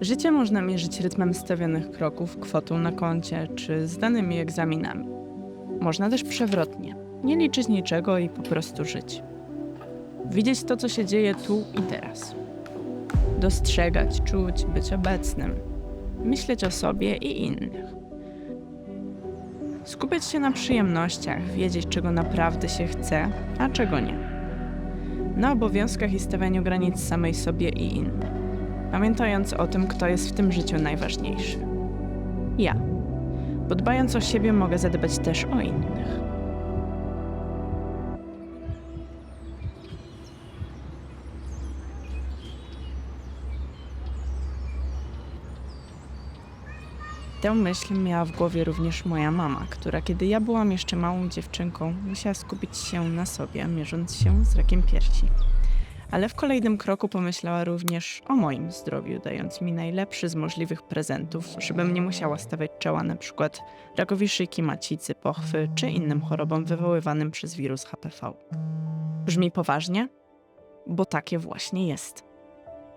Życie można mierzyć rytmem stawionych kroków, kwotą na koncie czy zdanymi egzaminami. Można też przewrotnie, nie liczyć niczego i po prostu żyć. Widzieć to, co się dzieje tu i teraz. Dostrzegać, czuć, być obecnym. Myśleć o sobie i innych. Skupiać się na przyjemnościach, wiedzieć, czego naprawdę się chce, a czego nie. Na obowiązkach i stawianiu granic samej sobie i innym pamiętając o tym, kto jest w tym życiu najważniejszy. Ja. Bo dbając o siebie, mogę zadbać też o innych. Tę myśl miała w głowie również moja mama, która kiedy ja byłam jeszcze małą dziewczynką, musiała skupić się na sobie, mierząc się z rakiem piersi ale w kolejnym kroku pomyślała również o moim zdrowiu, dając mi najlepszy z możliwych prezentów, żebym nie musiała stawiać czoła na przykład rakowi szyjki macicy, pochwy czy innym chorobom wywoływanym przez wirus HPV. Brzmi poważnie? Bo takie właśnie jest.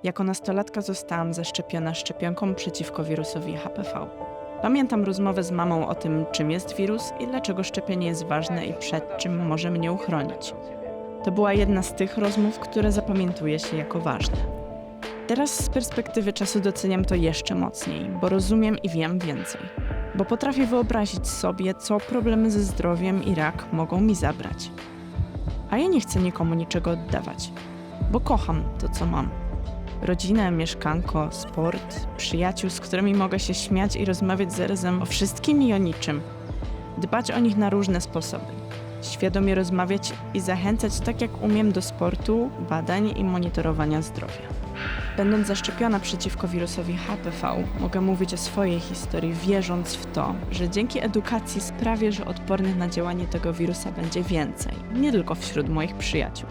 Jako nastolatka zostałam zaszczepiona szczepionką przeciwko wirusowi HPV. Pamiętam rozmowę z mamą o tym, czym jest wirus i dlaczego szczepienie jest ważne i przed czym może mnie uchronić. To była jedna z tych rozmów, które zapamiętuje się jako ważne. Teraz z perspektywy czasu doceniam to jeszcze mocniej, bo rozumiem i wiem więcej. Bo potrafię wyobrazić sobie, co problemy ze zdrowiem i rak mogą mi zabrać. A ja nie chcę nikomu niczego oddawać, bo kocham to, co mam. Rodzinę, mieszkanko, sport, przyjaciół, z którymi mogę się śmiać i rozmawiać zarazem o wszystkim i o niczym. Dbać o nich na różne sposoby świadomie rozmawiać i zachęcać tak jak umiem do sportu, badań i monitorowania zdrowia. Będąc zaszczepiona przeciwko wirusowi HPV, mogę mówić o swojej historii, wierząc w to, że dzięki edukacji sprawię, że odpornych na działanie tego wirusa będzie więcej, nie tylko wśród moich przyjaciół.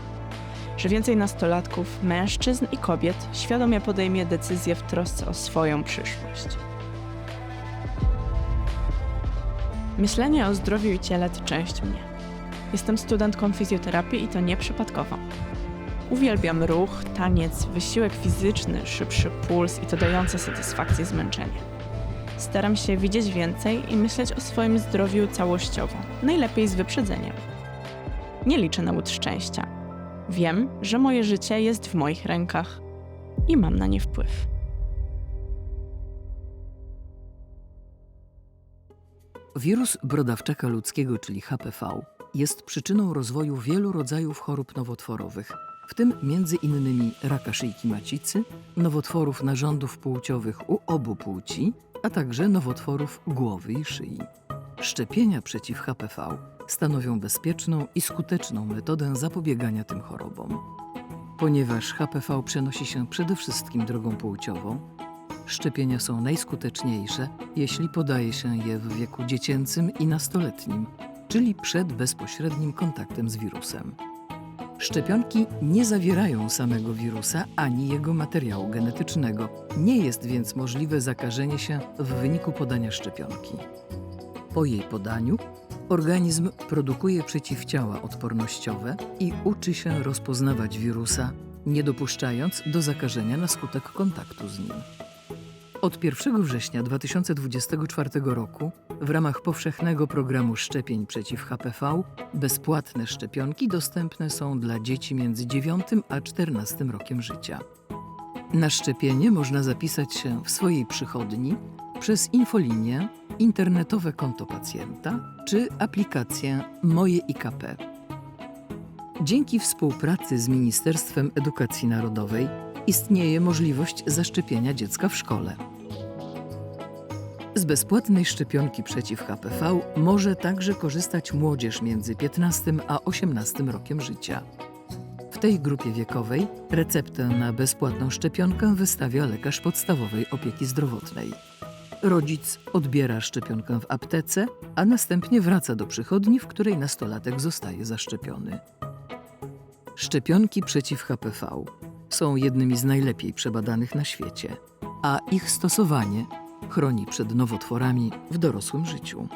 Że więcej nastolatków, mężczyzn i kobiet świadomie podejmie decyzje w trosce o swoją przyszłość. Myślenie o zdrowiu i ciele to część mnie. Jestem studentką fizjoterapii i to nieprzypadkowo. Uwielbiam ruch, taniec, wysiłek fizyczny, szybszy puls i to dające satysfakcję zmęczenie. Staram się widzieć więcej i myśleć o swoim zdrowiu całościowo, najlepiej z wyprzedzeniem. Nie liczę na łód szczęścia. Wiem, że moje życie jest w moich rękach i mam na nie wpływ. Wirus brodawczaka ludzkiego, czyli HPV, jest przyczyną rozwoju wielu rodzajów chorób nowotworowych, w tym między innymi raka szyjki macicy, nowotworów narządów płciowych u obu płci, a także nowotworów głowy i szyi. Szczepienia przeciw HPV stanowią bezpieczną i skuteczną metodę zapobiegania tym chorobom. Ponieważ HPV przenosi się przede wszystkim drogą płciową, szczepienia są najskuteczniejsze, jeśli podaje się je w wieku dziecięcym i nastoletnim, czyli przed bezpośrednim kontaktem z wirusem. Szczepionki nie zawierają samego wirusa ani jego materiału genetycznego. Nie jest więc możliwe zakażenie się w wyniku podania szczepionki. Po jej podaniu organizm produkuje przeciwciała odpornościowe i uczy się rozpoznawać wirusa, nie dopuszczając do zakażenia na skutek kontaktu z nim. Od 1 września 2024 roku w ramach powszechnego programu szczepień przeciw HPV bezpłatne szczepionki dostępne są dla dzieci między 9 a 14 rokiem życia. Na szczepienie można zapisać się w swojej przychodni przez infolinię, internetowe konto pacjenta czy aplikację Moje IKP. Dzięki współpracy z Ministerstwem Edukacji Narodowej istnieje możliwość zaszczepienia dziecka w szkole. Z bezpłatnej szczepionki przeciw HPV może także korzystać młodzież między 15 a 18 rokiem życia. W tej grupie wiekowej receptę na bezpłatną szczepionkę wystawia lekarz podstawowej opieki zdrowotnej. Rodzic odbiera szczepionkę w aptece, a następnie wraca do przychodni, w której nastolatek zostaje zaszczepiony. Szczepionki przeciw HPV są jednymi z najlepiej przebadanych na świecie, a ich stosowanie chroni przed nowotworami w dorosłym życiu.